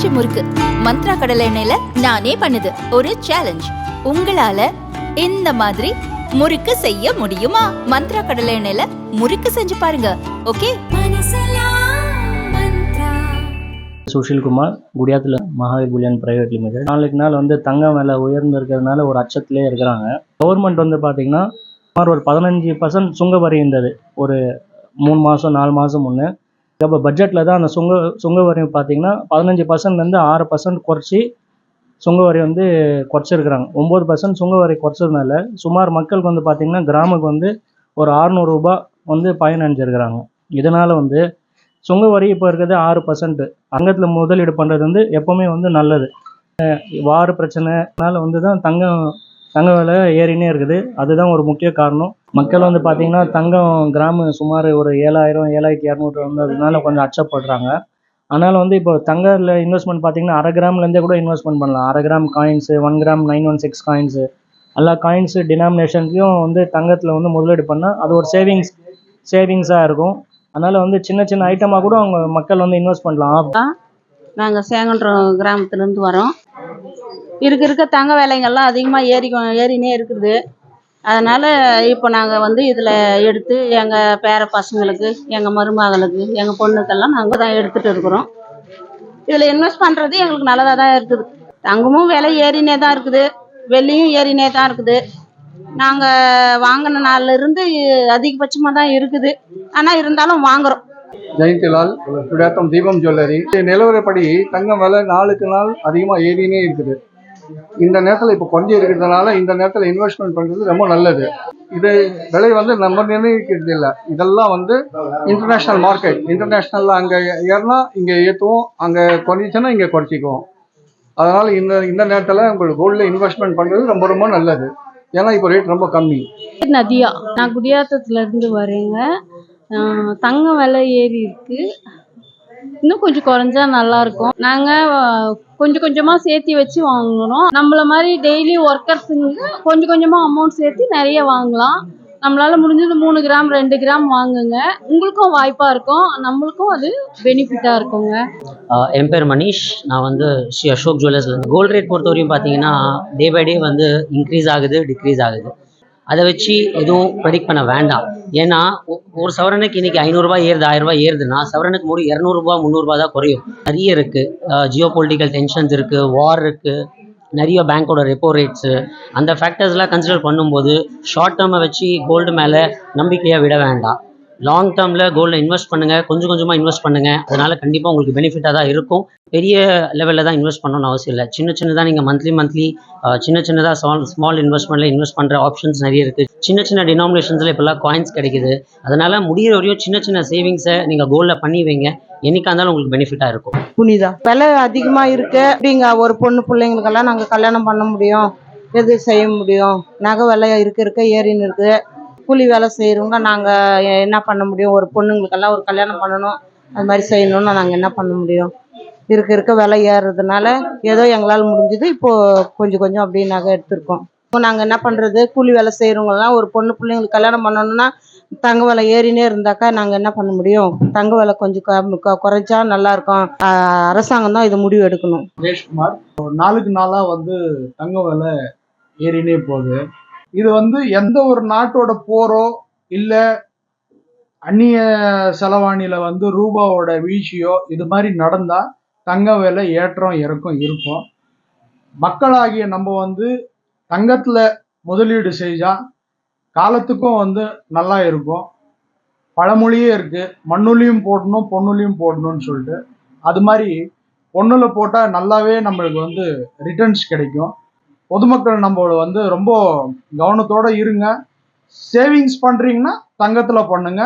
பஞ்சு முறுக்கு. மந்த்ரா கடலை எண்ணெயில நானே பண்ணுது. ஒரு சேலஞ்ச் உங்களால இந்த மாதிரி முறுக்கு செய்ய முடியுமா? மந்த்ரா கடலை எண்ணெயில முறுக்கு செஞ்சு பாருங்க. ஓகே? சுஷில்குமார் குடியாத்தில் மகாவீர் புலியன் பிரைவேட் லிமிடெட் நாளுக்கு நாள் வந்து தங்கம் விலை உயர்ந்து இருக்கிறதுனால ஒரு அச்சத்திலே இருக்கிறாங்க. கவர்மெண்ட் வந்து பார்த்திங்கன்னா சுமார் ஒரு பதினஞ்சு பர்சன்ட் சுங்க வரி இருந்தது. ஒரு மூணு மாதம் நாலு மாதம் முன்னே. இப்போ பட்ஜெட்டில் தான் அந்த சுங்க சுங்க வரி பார்த்திங்கன்னா பதினஞ்சு பர்சன்ட்லேருந்து ஆறு பர்சன்ட் குறைச்சி சுங்க வரி வந்து குறைச்சிருக்கிறாங்க. ஒம்பது பர்சன்ட் சுங்க வரி குறைச்சதுனால சுமார் மக்களுக்கு வந்து பார்த்திங்கன்னா கிராமுக்கு வந்து ஒரு 600 ரூபாய் வந்து பயனடைஞ்சிருக்கிறாங்க இதனால் வந்து சுங்க வரி இப்போ இருக்கிறது ஆறு பர்சன்ட் தங்கத்தில் முதலீடு பண்ணுறது வந்து எப்போவுமே வந்து நல்லது. வார வார் பிரச்சனைனால வந்து தான் தங்கம் தங்க விலை ஏறினே இருக்குது. அதுதான் ஒரு முக்கிய காரணம். மக்கள் வந்து பார்த்திங்கன்னா தங்கம் கிராமு சுமார் ஒரு ஏழாயிரம் ஏழாயிரத்தி இரநூறு வந்ததுனால கொஞ்சம் அச்சப்படுறாங்க. அதனால் வந்து இப்போ தங்கத்தில் இன்வெஸ்ட்மெண்ட் பார்த்தீங்கன்னா அரை கிராம்லேருந்தே கூட இன்வெஸ்ட்மெண்ட் பண்ணலாம். அரை gram coins one gram nine one six coins எல்லா காயின்ஸு டினாமினேஷன்லையும் வந்து தங்கத்தில் வந்து முதலீடு பண்ணால் அது ஒரு சேவிங்ஸ் சேவிங்ஸாக இருக்கும். அதனால் வந்து சின்ன சின்ன ஐட்டமாக கூட அவங்க மக்கள் வந்து இன்வெஸ்ட் பண்ணலாம். நாங்கள் சேங்கன்றம் கிராமத்துலேருந்து வரோம். இருக்க இருக்க தங்க விலைங்கள்லாம் அதிகமாக ஏறி ஏறினே இருக்குது. அதனால் இப்போ நாங்கள் வந்து இதில் எடுத்து எங்கள் பேர பசங்களுக்கு எங்கள் மருமகளுக்கு எங்கள் பொண்ணுக்கெல்லாம் நாங்கள் தான் எடுத்துகிட்டு இருக்கிறோம். இதில் இன்வெஸ்ட் பண்ணுறது எங்களுக்கு நல்லதாக தான் இருக்குது. தங்கமும் விலை ஏறினே தான் இருக்குது. வெள்ளியும் ஏறினே தான் இருக்குது. நாங்கள் வாங்கின நாள்லேருந்து அதிகபட்சமாக தான் இருக்குது. ஆனால் இருந்தாலும் வாங்குறோம். ஜெயந்திலால் குடியாத்தம் தீபம் ஜுவல்லரி. நிலவரப்படி தங்கம் விலை நாளுக்கு நாள் அதிகமாக ஏறினே இருக்குது. இந்த நேரத்தில் இப்போ கொஞ்சம் இருக்கிறதுனால இந்த நேரத்தில் இன்வெஸ்ட்மெண்ட் பண்ணுறது ரொம்ப நல்லது. இது விலை வந்து நம்ம நிர்ணயிக்கிறது இல்லை. இதெல்லாம் வந்து இன்டர்நேஷ்னல் மார்க்கெட் இன்டர்நேஷ்னலில் அங்கே ஏறினா இங்கே ஏற்றுவோம் அங்கே குறைஞ்சிச்சுன்னா இங்கே குறைச்சிக்குவோம். அதனால் இந்த இந்த நேரத்தில் உங்களுக்கு கோல்டில் இன்வெஸ்ட்மெண்ட் பண்ணுறது ரொம்ப ரொம்ப நல்லது. ஏன்னா இப்போ ரேட் ரொம்ப கம்மி. நதியா. நான் குடியாத்தத்துலேருந்து வரேங்க தங்கம் விலை ஏறி இருக்குது இன்னும் கொஞ்சம் குறைஞ்சா நல்லா இருக்கும் நாங்க கொஞ்சம் கொஞ்சமா சேர்த்து வச்சு வாங்குறோம். நம்மள மாதிரி டெய்லி ஒர்க்கர்ஸுங்க கொஞ்சம் கொஞ்சமா அமௌண்ட் சேர்த்து நிறைய வாங்கலாம். நம்மளால முடிஞ்சது மூணு கிராம் ரெண்டு கிராம் வாங்குங்க. உங்களுக்கும் வாய்ப்பா இருக்கும். நம்மளுக்கும் அது பெனிஃபிட்டா இருக்குங்க. என் பேர் மனிஷ் நான் வந்து ஸ்ரீ அசோக் ஜுவல்லர்ஸ்லேருந்து கோல்ட் ரேட் பொறுத்தவரையும் பாத்தீங்கன்னா பார்த்தீங்கன்னா டே பை டே வந்து இன்க்ரீஸ் ஆகுது டிக்ரீஸ் ஆகுது. அதை வச்சு எதுவும் ப்ரெடிக்ட் பண்ண வேண்டாம். ஏன்னா ஒரு சவரனுக்கு இன்றைக்கி ஐநூறுரூவா ஏறுது ஆயிரரூபா ஏறுதுன்னா சவரனுக்கு மூணு இரநூறுபா முந்நூறுபா தான் குறையும். நிறைய இருக்குது ஜியோ பொலிட்டிக்கல் டென்ஷன்ஸ் இருக்குது வார் இருக்குது நிறைய பேங்க்கோட ரெப்போ ரேட்ஸு அந்த ஃபேக்டர்ஸ்லாம் கன்சிடர் பண்ணும்போது ஷார்ட் டேர்மை வச்சு கோல்டு மேலே நம்பிக்கையாக விட வேண்டாம். லாங் டேர்மில் கோல்டில் இன்வெஸ்ட் பண்ணுங்கள் கொஞ்சம் கொஞ்சமாக இன்வெஸ்ட் பண்ணுங்கள் அதனால் கண்டிப்பாக உங்களுக்கு பெனிஃபிட்டாக தான் இருக்கும். பெரிய லெவலில் தான் இன்வெஸ்ட் பண்ணணும்னு அவசியம் இல்லை. சின்ன சின்னதாக நீங்கள் மந்த்லி மந்த்லி சின்ன சின்னதாக ஸ்மால் ஸ்மால் இன்வெஸ்ட்மெண்ட்டில் இன்வெஸ்ட் பண்ணுற ஆப்ஷன்ஸ் நிறைய இருக்குது சின்ன சின்ன டினாமினேஷன்ஸில் இப்போல்லாம் காயின்ஸ் கிடைக்குது. அதனால் முடிகிற வரையும் சின்ன சின்ன சேவிங்ஸை நீங்கள் கோல்டில் பண்ணி வைங்க. என்னைக்கா இருந்தாலும் உங்களுக்கு பெனிஃபிட்டாக இருக்கும். புனிதா. விலை அதிகமா இருக்கு. அப்படிங்க ஒரு பொண்ணு பிள்ளைங்களுக்கெல்லாம் நாங்க கல்யாணம் பண்ண முடியும். எது செய்ய முடியும்? நகை விலை இருக்க இருக்க ஏறின்னு இருக்கு. கூலி வேலை செய்கிறவங்க நாங்கள் என்ன பண்ண முடியும்? ஒரு பொண்ணுங்களுக்கெல்லாம் ஒரு கல்யாணம் பண்ணணும். அது மாதிரி செய்யணும்னு நாங்கள் என்ன பண்ண முடியும்? இருக்க இருக்க. விலை ஏறுறதுனால ஏதோ எங்களால் முடிஞ்சது. இப்போது கொஞ்சம் கொஞ்சம் அப்படியே நகை எடுத்திருக்கோம். இப்போ நாங்கள் என்ன பண்ணுறது கூலி வேலை செய்யறவங்கலாம் ஒரு பொண்ணு பிள்ளைங்களுக்கு கல்யாணம் பண்ணணும்னா தங்க விலை ஏறினே இருந்தாக்கா நாங்கள் என்ன பண்ண முடியும்? தங்க விலை கொஞ்சம் கம்- குறைச்சா நல்லா இருக்கும். அரசாங்கம் தான் இது முடிவு எடுக்கணும். ரேஷ்குமார் நாளுக்கு நாளாக வந்து தங்க விலை ஏறினே போகுது. இது வந்து எந்த ஒரு நாட்டோட போரோ இல்லை அந்நிய செலவாணியில வந்து ரூபாவோட வீழ்ச்சியோ இது மாதிரி நடந்தால் தங்க விலை ஏற்றம் இறக்கம் இருக்கும். மக்களாகிய நம்ம வந்து தங்கத்தில் முதலீடு செஞ்சால் காலத்துக்கும் வந்து நல்லா இருக்கும். பழமொழியே இருக்கு. மண்ணுலையும் போடணும் பொண்ணுலையும் போடணும்னு சொல்லிட்டு. அது மாதிரி பொண்ணுல போட்டால் நல்லாவே நம்மளுக்கு வந்து ரிட்டர்ன்ஸ் கிடைக்கும். பொதுமக்கள் நம்ம வந்து ரொம்ப கவனத்தோட இருங்க. சேவிங்ஸ் பண்ணுறீங்கன்னா தங்கத்தில் பண்ணுங்க.